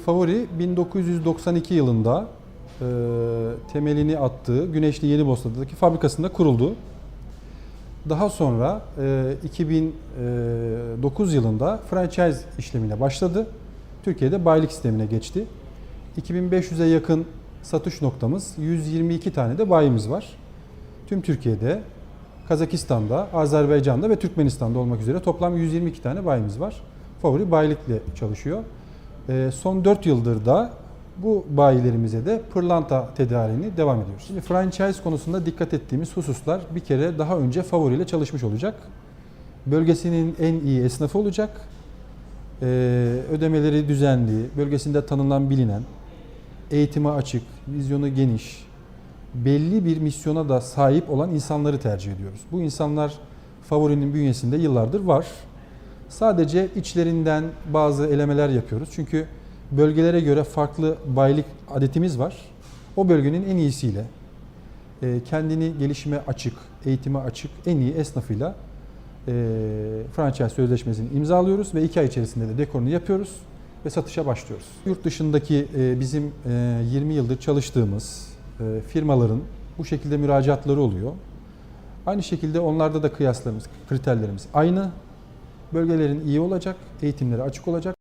Favori 1992 yılında e, temelini attığı Güneşli Yenibosna'daki fabrikasında kuruldu. Daha sonra e, 2009 yılında franchise işlemine başladı. Türkiye'de bayilik sistemine geçti. 2500'e yakın satış noktamız, 122 tane de bayimiz var. Tüm Türkiye'de, Kazakistan'da, Azerbaycan'da ve Türkmenistan'da olmak üzere toplam 122 tane bayimiz var. Favori bayilikle çalışıyor. Ee, Son 4 yıldır da bu bayilerimize de pırlanta tedariğini devam ediyoruz. Şimdi franchise konusunda dikkat ettiğimiz hususlar bir kere daha önce favoriyle çalışmış olacak. Bölgesinin en iyi esnafı olacak. Ee, Ödemeleri düzenli, bölgesinde tanınan bilinen, eğitime açık, vizyonu geniş, belli bir misyona da sahip olan insanları tercih ediyoruz. Bu insanlar favorinin bünyesinde yıllardır var. Sadece içlerinden bazı elemeler yapıyoruz. Çünkü bölgelere göre farklı bayilik adetimiz var. O bölgenin en iyisiyle, e, kendini gelişime açık, eğitime açık en iyi esnafıyla e, franchise sözleşmesini imzalıyoruz ve iki ay içerisinde de dekorunu yapıyoruz ve satışa başlıyoruz. Yurt dışındaki e, bizim e, 20 yıldır çalıştığımız firmaların bu şekilde müracaatları oluyor. Aynı şekilde onlarda da kıyaslarımız, kriterlerimiz aynı. Bölgelerin iyi olacak, eğitimleri açık olacak.